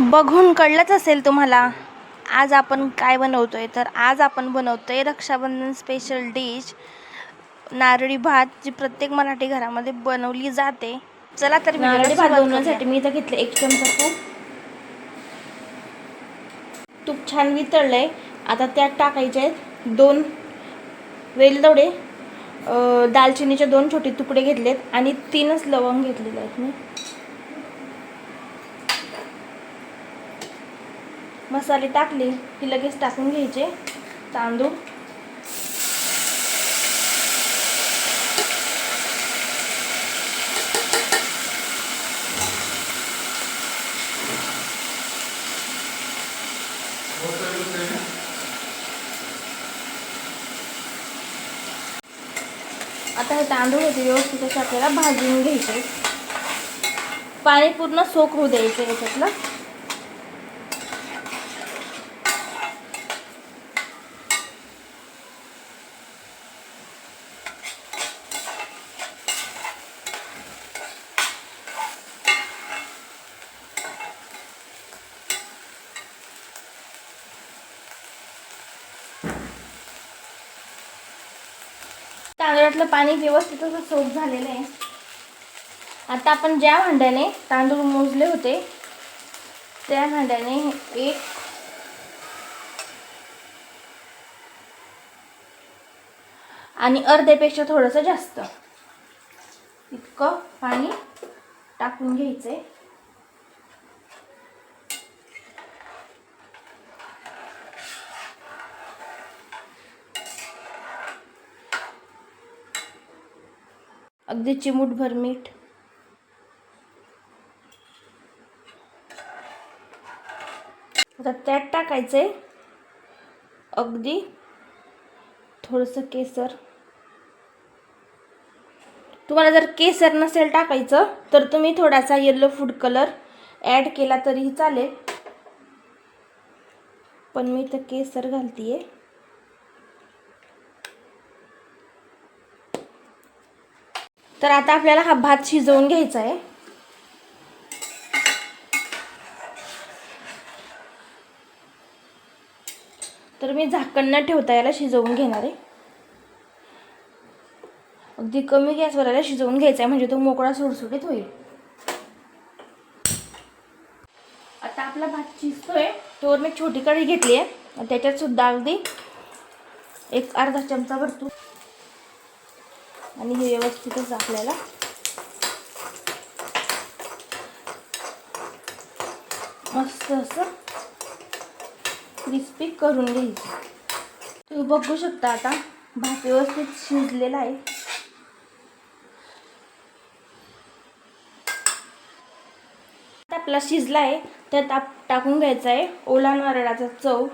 बघून कळलंच असेल तुम्हाला. आज आपण काय बनवतोय? तर आज आपण बनवतोय रक्षाबंधन स्पेशल डिश नारळी भात जी प्रत्येक मराठी घरामध्ये बनवली जाते. चला तर नारळी भात बनवण्यासाठी. मी इथं घेतलं एक चमचा तूप. तूप छान वितळलंय. आता त्यात टाकायचे आहेत दोन वेलदोडे दालचिनीचे दोन छोटे तुकडे घेतलेत आणि तीनच लवंग घेतलेले आहेत मी. मसाले टाकले की लगेच टाकून घ्यायचे. तांदूळ. आता हे तांदूळ होते व्यवस्थित असे आपल्याला भाजून घ्यायचे. पाणी पूर्ण सोक होऊ द्यायचं याच्यातलं. तांदळातलं पाणी व्यवस्थित असं सोप झालेलं आहे. आता आपण ज्या भांड्याने तांदूळ मोजले होते त्या भांड्याने एक आणि अर्ध्यापेक्षा थोडंसं जास्त इतकं पाणी टाकून घ्यायचंय. अगदी चिमूटभर मीठ. आता त्यात टाकायचे अगदी थोडंसं केसर. तुम्हाला जर केसर नसेल टाकायचं तर तुम्ही थोडासा येलो फूड कलर ॲड केला तरीही चालेल. पण मी तर केसर घालतीये. तर आता आपल्याला हा भात शिजवून घ्यायचा आहे तर मी झाकण न ठेवता याला शिजवून घेणार. आहे अगदी कमी गॅसवर याला शिजवून घ्यायचा आहे म्हणजे तो मोकळा सुटसुटीत होईल. आता आपला भात शिजतोय. तोवर मी छोटी कढी घेतली आहे त्याच्यात सुद्धा अगदी एक अर्धा चमचा भरतो आणि हे व्यवस्थितच आपल्याला मस्त असं क्रिस्पी करून घ्यायचं. तुम्ही बघू शकता आता भात व्यवस्थित शिजलेला आहे. आपला शिजला आहे त्यात आप टाकून घ्यायचा आहे ओला नारळाचा चव.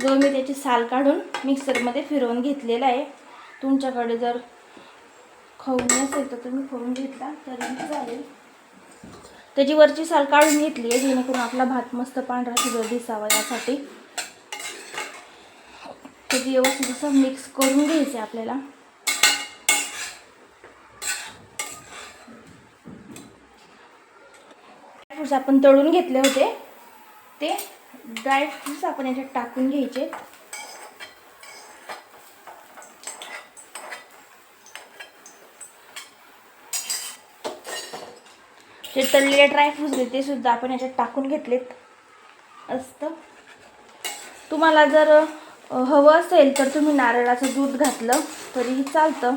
जो मी त्याची साल काढून मिक्सरमध्ये फिरवून घेतलेला आहे. तुमच्याकडे जर खाऊन नसेल तर तुम्ही खवून घेतला तरी चालेल. त्याची वरची साल काढून घेतली आहे जेणेकरून आपला भात मस्त पांढरा शिजत दिसावा यासाठी. त्याची व्यवस्थित असं मिक्स करून घ्यायचं आहे आपल्याला ड्रायफ्रूट्स आपण तळून घेतले होते. ते ड्रायफ्रूट्स आपण याच्यात टाकून घ्यायचे. जे तळलेले ड्रायफ्रूट्स आहेत ते सुद्धा आपण याच्यात टाकून घेतलेत. असतं. तुम्हाला जर हवं असेल तर तुम्ही नारळाचं दूध घातलं तरीही चालतं.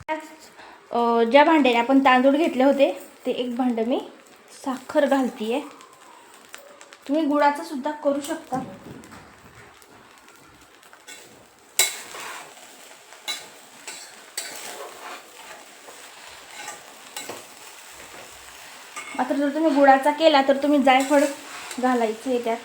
त्याच, ज्या भांड्याने आपण तांदूळ घेतले होते ते एक भांडं मी साखर घालतीये. तुम्ही गुळाचं सुद्धा करू शकता. आता जर तुम्ही गुळाचा केला तर तुम्ही जायफळ घालायचं आहे त्यात.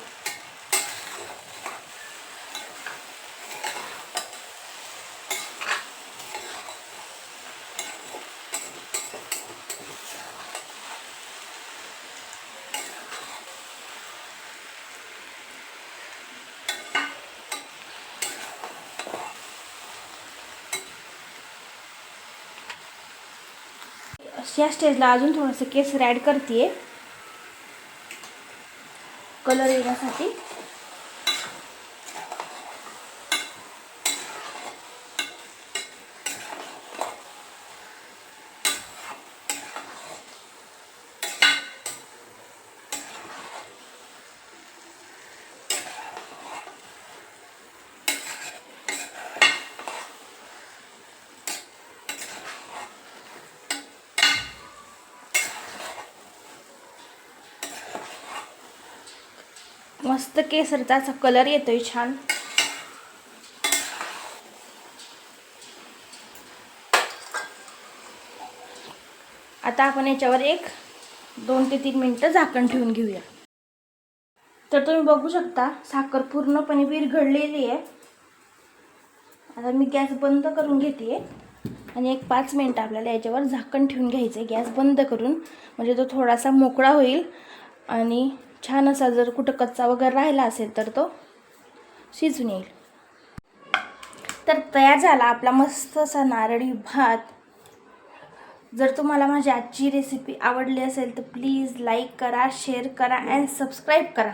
या स्टेजला अजून थोडंसं केसर ॲड करते कलर येण्यासाठी. मस्त केसरचा असा कलर येतोय छान. आता आपण याच्यावर एक दोन ते तीन मिनटं झाकण ठेवून घेऊया. तर तुम्ही बघू शकता साखर पूर्णपणे विरघडलेली आहे. आता मी गॅस बंद करून घेते. आणि एक पाच मिनटं आपल्याला याच्यावर झाकण ठेवून घ्यायचं आहे गॅस बंद करून म्हणजे तो थोडासा मोकळा होईल. आणि छान असा जर कुठं कच्चा वगैरे राहिला असेल तर तो शिजून येईल. तर तयार झाला आपला मस्त असा नारळी भात. जर तुम्हाला माझी आजची रेसिपी आवडली असेल तर प्लीज लाईक करा शेअर करा अँड सबस्क्राईब करा.